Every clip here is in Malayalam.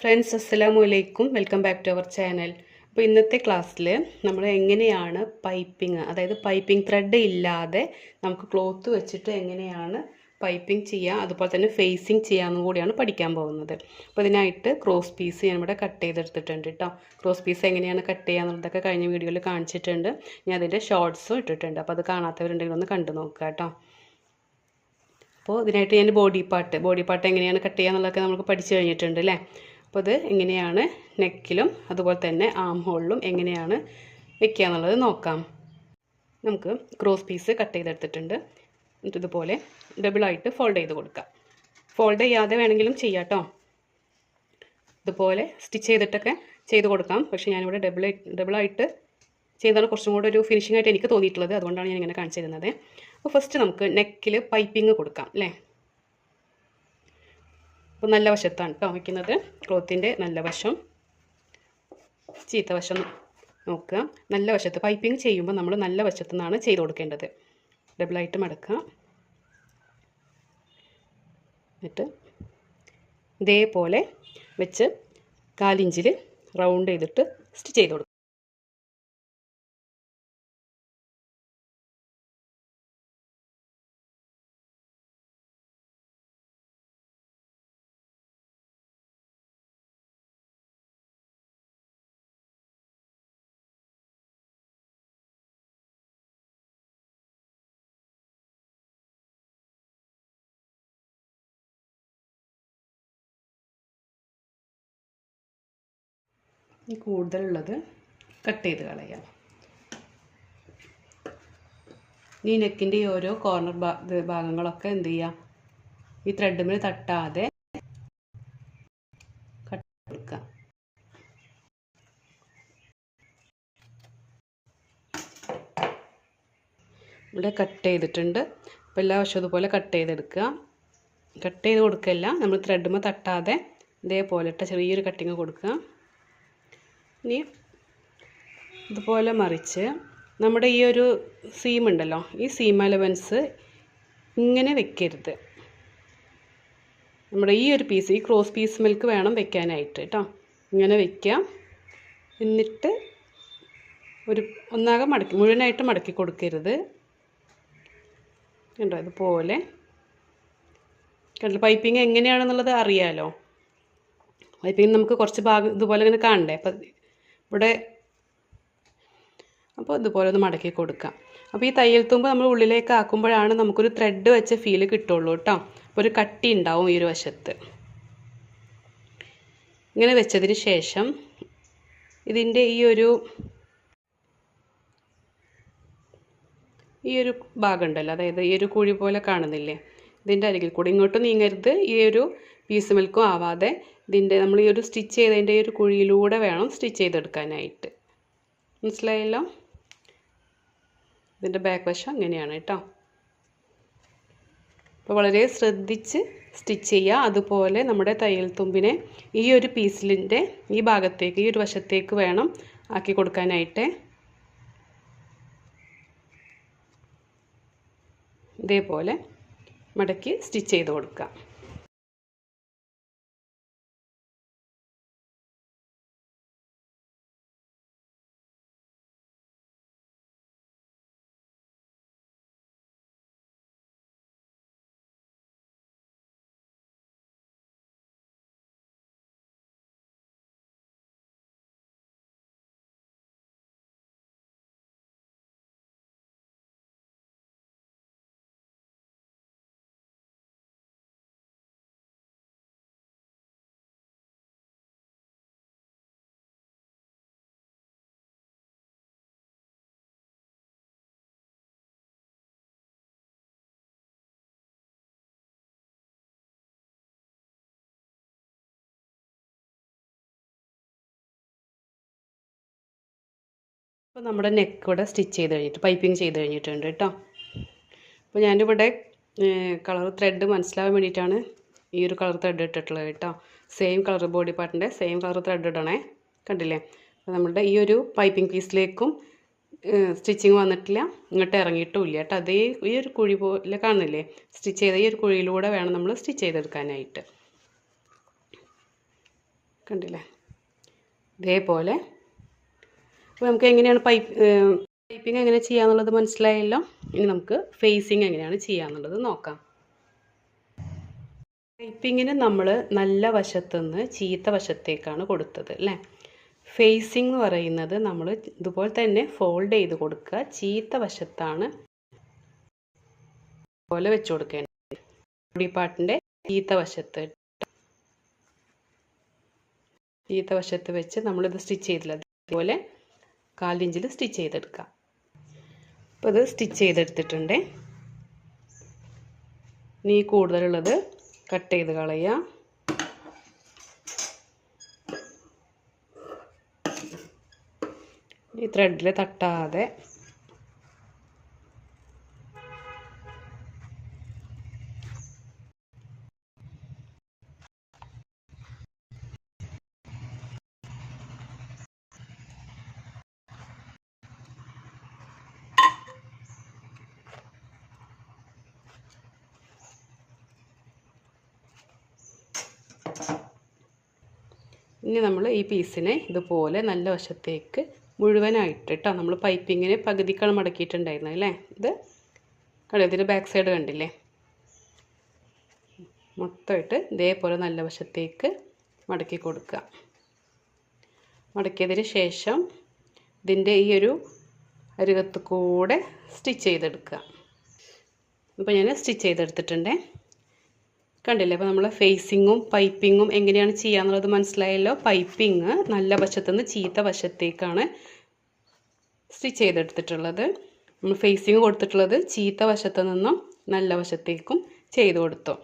ഫ്രണ്ട്സ് അസ്സലാമു അലൈക്കും welcome back to our channel അപ്പോൾ ഇന്നത്തെ ക്ലാസ്സിൽ നമ്മൾ എങ്ങനെയാണ് പൈപ്പിംഗ് അതായത് പൈപ്പിംഗ് ത്രെഡ് ഇല്ലാതെ നമുക്ക് ക്ലോത്ത് വെച്ചിട്ട് എങ്ങനെയാണ് പൈപ്പിംഗ് ചെയ്യുക അതുപോലെ തന്നെ ഫേസിങ് ചെയ്യാമെന്നും കൂടിയാണ് പഠിക്കാൻ പോകുന്നത്. അപ്പോൾ ഇതിനായിട്ട് ക്രോസ് പീസ് ഇവിടെ കട്ട് ചെയ്തെടുത്തിട്ടുണ്ട് കേട്ടോ ക്രോസ് പീസ് എങ്ങനെയാണ് കട്ട് ചെയ്യുക എന്നുള്ളതൊക്കെ കഴിഞ്ഞ വീഡിയോയിൽ കാണിച്ചിട്ടുണ്ട്. ഞാൻ അതിന്റെ ഷോർട്സും ഇട്ടിട്ടുണ്ട്. അപ്പോൾ അത് കാണാത്തവരുണ്ടെങ്കിൽ ഒന്ന് കണ്ടു നോക്കുക കേട്ടോ അപ്പോൾ ഇതിനായിട്ട് ഞാൻ ബോഡി പാർട്ട് ബോഡി പാർട്ട് എങ്ങനെയാണ് കട്ട് ചെയ്യുക എന്നുള്ളതൊക്കെ നമുക്ക് പഠിച്ചു കഴിഞ്ഞിട്ടുണ്ട് അല്ലേ അപ്പോൾ ഇത് എങ്ങനെയാണ് നെക്കിലും അതുപോലെ തന്നെ ആം ഹോളിലും എങ്ങനെയാണ് വെക്കുക എന്നുള്ളത് നോക്കാം. നമുക്ക് ക്രോസ് പീസ് കട്ട് ചെയ്തെടുത്തിട്ടുണ്ട്. എന്നിട്ട് ഇതുപോലെ ഡബിളായിട്ട് ഫോൾഡ് ചെയ്ത് കൊടുക്കാം. ഫോൾഡ് ചെയ്യാതെ വേണമെങ്കിലും ചെയ്യാം കേട്ടോ ഇതുപോലെ സ്റ്റിച്ച് ചെയ്തിട്ടൊക്കെ ചെയ്ത് കൊടുക്കാം. പക്ഷേ ഞാനിവിടെ ഡബിൾ ഡബിളായിട്ട് ചെയ്താണ് കുറച്ചും കൂടെ ഒരു ഫിനിഷിംഗ് ആയിട്ട് എനിക്ക് തോന്നിയിട്ടുള്ളത്. അതുകൊണ്ടാണ് ഞാൻ ഇങ്ങനെ കാണിച്ചു തരുന്നത്. അപ്പോൾ ഫസ്റ്റ് നമുക്ക് നെക്കിൽ പൈപ്പിംഗ് കൊടുക്കാം അല്ലേ അപ്പോൾ നല്ല വശത്താണ് കേട്ടോ വയ്ക്കുന്നത്. ക്ലോത്തിന്റെ നല്ല വശം. ചീത്ത വശം നോക്കുക. നല്ല വശത്ത് പൈപ്പിംഗ് ചെയ്യുമ്പോൾ നമ്മൾ നല്ല വശത്തു നിന്നാണ് ചെയ്ത് കൊടുക്കേണ്ടത്. ഡബിളായിട്ട് മടക്കുക. എന്നിട്ട് ഇതേപോലെ വെച്ച് കാലിഞ്ചിൽ റൗണ്ട് ചെയ്തിട്ട് സ്റ്റിച്ച് ചെയ്ത് കൊടുക്കുക. ഈ കൂടുതലുള്ളത് കട്ട് ചെയ്ത് കളയാം. ഈ നെക്കിന്റെ ഈ ഓരോ കോർണർ ഭാഗങ്ങളൊക്കെ എന്ത് ചെയ്യാം? ഈ ത്രെഡിൽ തട്ടാതെ കട്ട് കൊടുക്കാം. ഇവിടെ കട്ട് ചെയ്തിട്ടുണ്ട്. അപ്പോൾ എല്ലാ വശവും ഇതുപോലെ കട്ട് ചെയ്തെടുക്കുക. കട്ട് ചെയ്ത് കൊടുക്കല്ല നമ്മൾ ത്രെഡുമ്പോൾ തട്ടാതെ ഇതേപോലെ ഇട്ട ചെറിയൊരു കട്ടിങ് കൊടുക്കുക. ഇനി ഇതുപോലെ മറിച്ച് നമ്മുടെ ഈ ഒരു സീം ഉണ്ടല്ലോ ഈ സീം അലവൻസ് ഇങ്ങനെ വെക്കരുത്. നമ്മുടെ ഈ ഒരു പീസ് ഈ ക്രോസ് പീസ് മിൽക്ക് വേണം വെക്കാനായിട്ട് കേട്ടോ ഇങ്ങനെ വെക്കാം. എന്നിട്ട് ഒരു ഒന്നാകെ മടക്കി മുഴുവനായിട്ട് മടക്കി കൊടുക്കരുത്. കണ്ടോ? ഇതുപോലെ. കണ്ടോ? പൈപ്പിംഗ് എങ്ങനെയാണെന്നുള്ളത് അറിയാലോ. പൈപ്പിംഗ് നമുക്ക് കുറച്ച് ഭാഗം ഇതുപോലെ ഇങ്ങനെ കാണണ്ടേ? അപ്പം ഇവിടെ. അപ്പോൾ ഇതുപോലെ ഒന്ന് മടക്കി കൊടുക്കാം. അപ്പോൾ ഈ തയ്യൽ തുമ്പ് നമ്മൾ ഉള്ളിലേക്ക് ആക്കുമ്പോഴാണ് നമുക്കൊരു ത്രെഡ് വെച്ച ഫീൽ കിട്ടുള്ളൂ കേട്ടോ. അപ്പോൾ ഒരു കട്ടി ഉണ്ടാവും ഈ ഒരു വശത്ത്. ഇങ്ങനെ വെച്ചതിന് ശേഷം ഇതിന്റെ ഈ ഒരു ഈ ഒരു ഭാഗം ഉണ്ടല്ലോ. അതായത് ഈ ഒരു കുഴി പോലെ കാണുന്നില്ലേ? ഇതിന്റെ അരികിൽ കൂടി. ഇങ്ങോട്ട് നീങ്ങരുത്. ഈ ഒരു പീസ് മിൽക്കും ആവാതെ ഇതിന്റെ നമ്മൾ ഈ ഒരു സ്റ്റിച്ച് ചെയ്തതിന്റെ ഈ ഒരു കുഴിയിലൂടെ വേണം സ്റ്റിച്ച് ചെയ്തെടുക്കാനായിട്ട്. മനസ്സിലായല്ലോ? ഇതിന്റെ ബാക്ക് വശം അങ്ങനെയാണ് കേട്ടോ. അപ്പോൾ വളരെ ശ്രദ്ധിച്ച് സ്റ്റിച്ച് ചെയ്യുക. അതുപോലെ നമ്മുടെ തയ്യൽ തുമ്പിനെ ഈ ഒരു പീസിലിന്റെ ഈ ഭാഗത്തേക്ക് ഈ ഒരു വശത്തേക്ക് വേണം ആക്കി കൊടുക്കാനായിട്ട്. ഇതേപോലെ മടക്കി സ്റ്റിച്ച് ചെയ്ത് കൊടുക്കുക. അപ്പോൾ നമ്മുടെ നെക്ക് ഇവിടെ സ്റ്റിച്ച് ചെയ്ത് കഴിഞ്ഞിട്ട് പൈപ്പിംഗ് ചെയ്ത് കഴിഞ്ഞിട്ടുണ്ട് കേട്ടോ അപ്പോൾ ഞാനിവിടെ കളർ ത്രെഡ് മനസ്സിലാവാൻ വേണ്ടിയിട്ടാണ് ഈ ഒരു കളർ ത്രെഡ് ഇട്ടിട്ടുള്ളത് കേട്ടോ സെയിം കളർ ബോഡി പാർട്ടിന്റെ സെയിം കളർ ത്രെഡ് ഇടണേ. കണ്ടില്ലേ? അപ്പോൾ നമ്മുടെ ഈ ഒരു പൈപ്പിംഗ് പീസിലേക്കും സ്റ്റിച്ചിങ് വന്നിട്ടില്ല. ഇങ്ങോട്ട് ഇറങ്ങിയിട്ടുമില്ല കേട്ടോ അതേ ഈ ഒരു കുഴി പോലെ കാണുന്നില്ലേ? സ്റ്റിച്ച് ചെയ്ത ഈ ഒരു കുഴിയിലൂടെ വേണം നമ്മൾ സ്റ്റിച്ച് ചെയ്തെടുക്കാനായിട്ട്. കണ്ടില്ലേ? ഇതേപോലെ അപ്പോൾ നമുക്ക് എങ്ങനെയാണ് പൈപ്പ് പൈപ്പിംഗ് എങ്ങനെ ചെയ്യാന്നുള്ളത് മനസ്സിലായല്ലോ. ഇനി നമുക്ക് ഫേസിങ് എങ്ങനെയാണ് ചെയ്യാന്നുള്ളത് നോക്കാം. പൈപ്പിങ്ങിന് നമ്മൾ നല്ല വശത്തുനിന്ന് ചീത്ത വശത്തേക്കാണ് കൊടുത്തത് അല്ലേ? ഫേസിങ് എന്ന് പറയുന്നത് നമ്മൾ ഇതുപോലെ തന്നെ ഫോൾഡ് ചെയ്ത് കൊടുക്കുക. ചീത്ത വശത്താണ് പോലെ വെച്ച് കൊടുക്കേണ്ടത്. ബോഡി ചീത്ത വശത്ത് ചീത്ത വശത്ത് വെച്ച് നമ്മളിത് സ്റ്റിച്ച് ചെയ്തില്ല. അതുപോലെ കാലിഞ്ചിൽ സ്റ്റിച്ച് ചെയ്തെടുക്കാം. അപ്പോൾ ഇത് സ്റ്റിച്ച് ചെയ്തെടുത്തിട്ടുണ്ട്. ഇനി കൂടുതലുള്ളത് കട്ട് ചെയ്ത് കളയുക. ഈ ത്രെഡിൽ തട്ടാതെ ഇനി നമ്മൾ ഈ പീസിനെ ഇതുപോലെ നല്ല വശത്തേക്ക് മുഴുവനായിട്ട് കേട്ടോ നമ്മൾ പൈപ്പിങ്ങിന് പകുതിക്കാണ് മടക്കിയിട്ടുണ്ടായിരുന്നു അല്ലേ? ഇത് കണ്ടോ ഇതിന്റെ ബാക്ക് സൈഡ് കണ്ടില്ലേ? മൊത്തമായിട്ട് ഇതേപോലെ നല്ല വശത്തേക്ക് മടക്കി കൊടുക്കുക. മടക്കിയതിന് ശേഷം ഇതിന്റെ ഈ ഒരു അരികത്ത് കൂടെ സ്റ്റിച്ച് ചെയ്തെടുക്കുക. അപ്പോൾ ഞാൻ സ്റ്റിച്ച് ചെയ്തെടുത്തിട്ടുണ്ടേ. കണ്ടില്ലേ? അപ്പോൾ നമ്മൾ ഫേസിങ്ങും പൈപ്പിങ്ങും എങ്ങനെയാണ് ചെയ്യാന്നുള്ളത് മനസ്സിലായല്ലോ? പൈപ്പിങ് നല്ല വശത്തുനിന്ന് ചീത്ത വശത്തേക്കാണ് സ്റ്റിച്ച് ചെയ്തെടുത്തിട്ടുള്ളത്. നമ്മൾ ഫേസിങ് കൊടുത്തിട്ടുള്ളത് ചീത്ത വശത്തു നിന്നും നല്ല വശത്തേക്കും ചെയ്ത് കൊടുത്തു.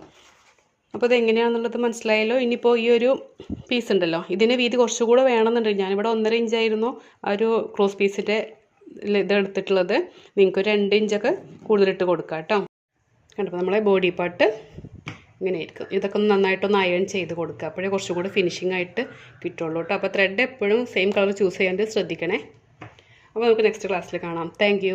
അപ്പോൾ ഇത് എങ്ങനെയാണെന്നുള്ളത് മനസ്സിലായല്ലോ? ഇനിയിപ്പോൾ ഈ ഒരു പീസ് ഉണ്ടല്ലോ. ഇതിന്റെ വീതി കുറച്ചുകൂടെ വേണമെന്നുണ്ടെങ്കിൽ ഞാനിവിടെ ഒന്നര ഇഞ്ചായിരുന്നു ആ ഒരു ക്രോസ് പീസിന്റെ ഇത് എടുത്തിട്ടുള്ളത്. നിങ്ങൾക്ക് രണ്ട് ഇഞ്ചൊക്കെ കൂടുതലിട്ട് കൊടുക്കാം കേട്ടോ കണ്ടപ്പോൾ നമ്മളെ ബോഡി പാർട്ട് ഇങ്ങനെ ആയിരിക്കും ഇതൊക്കെ ഒന്ന് നന്നായിട്ടൊന്ന് അയൺ ചെയ്ത് കൊടുക്കുക. അപ്പോഴേ കുറച്ചും കൂടി ഫിനിഷിംഗ് ആയിട്ട് കിട്ടുള്ളൂ കേട്ടോ. അപ്പോൾ ത്രെഡ് എപ്പോഴും സെയിം കളർ ചൂസ് ചെയ്യാണ്ട് ശ്രദ്ധിക്കണേ. അപ്പോൾ നമുക്ക് നെക്സ്റ്റ് ക്ലാസ്സിൽ കാണാം. താങ്ക്